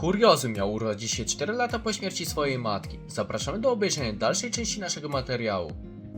Kuriozum miał urodzić się 4 lata po śmierci swojej matki. Zapraszamy do obejrzenia dalszej części naszego materiału.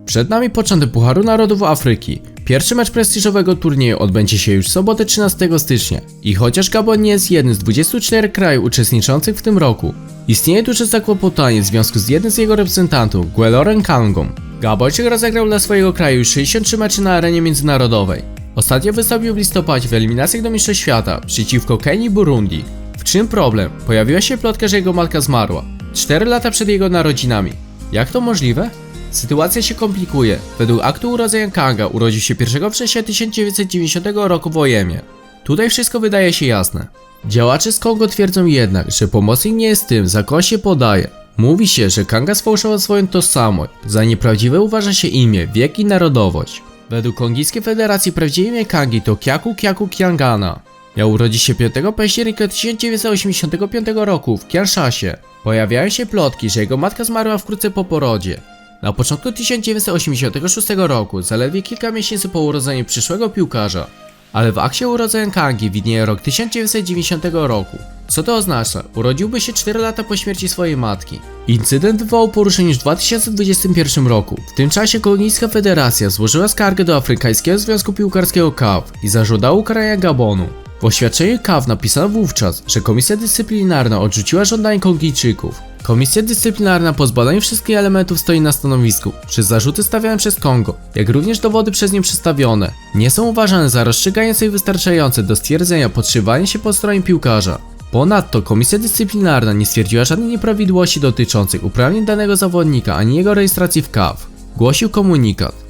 Przed nami początek Pucharu Narodów Afryki. Pierwszy mecz prestiżowego turnieju odbędzie się już w sobotę 13 stycznia. I chociaż Gabon nie jest jednym z 24 krajów uczestniczących w tym roku, istnieje duże zakłopotanie w związku z jednym z jego reprezentantów, Guelorem Kangą. Gabończyk rozegrał dla swojego kraju już 63 mecze na arenie międzynarodowej. Ostatnio wystąpił w listopadzie w eliminacjach do Mistrzostw Świata przeciwko Kenii Burundi. W czym problem? Pojawiła się plotka, że jego matka zmarła. 4 lata przed jego narodzinami. Jak to możliwe? Sytuacja się komplikuje. Według aktu urodzenia Kanga urodził się 1 września 1990 roku w Ojemie. Tutaj wszystko wydaje się jasne. Działacze z Kongo twierdzą jednak, że pomocnik nie jest tym, za kogo się podaje. Mówi się, że Kanga sfałszował swoją tożsamość. Za nieprawdziwe uważa się imię, wiek i narodowość. Według Kongijskiej Federacji prawdziwe imię Kangi to Kyaku Kyaku Kiangana. Miał urodzić się 5 października 1985 roku w Kinshasie. Pojawiają się plotki, że jego matka zmarła wkrótce po porodzie. Na początku 1986 roku, zaledwie kilka miesięcy po urodzeniu przyszłego piłkarza, ale w akcie urodzenia Kangi widnieje rok 1990 roku. Co to oznacza? Urodziłby się 4 lata po śmierci swojej matki. Incydent wywołał poruszenie w 2021 roku. W tym czasie Kongijska Federacja złożyła skargę do Afrykańskiego Związku Piłkarskiego CAF i zażądała ukarania Gabonu. W oświadczeniu CAF napisano wówczas, że Komisja Dyscyplinarna odrzuciła żądanie Kongijczyków. Komisja Dyscyplinarna po zbadaniu wszystkich elementów stoi na stanowisku, że zarzuty stawiane przez Kongo, jak również dowody przez nie przedstawione, nie są uważane za rozstrzygające i wystarczające do stwierdzenia podszywania się po stronie piłkarza. Ponadto Komisja Dyscyplinarna nie stwierdziła żadnych nieprawidłowości dotyczących uprawnień danego zawodnika ani jego rejestracji w CAF. Głosił komunikat.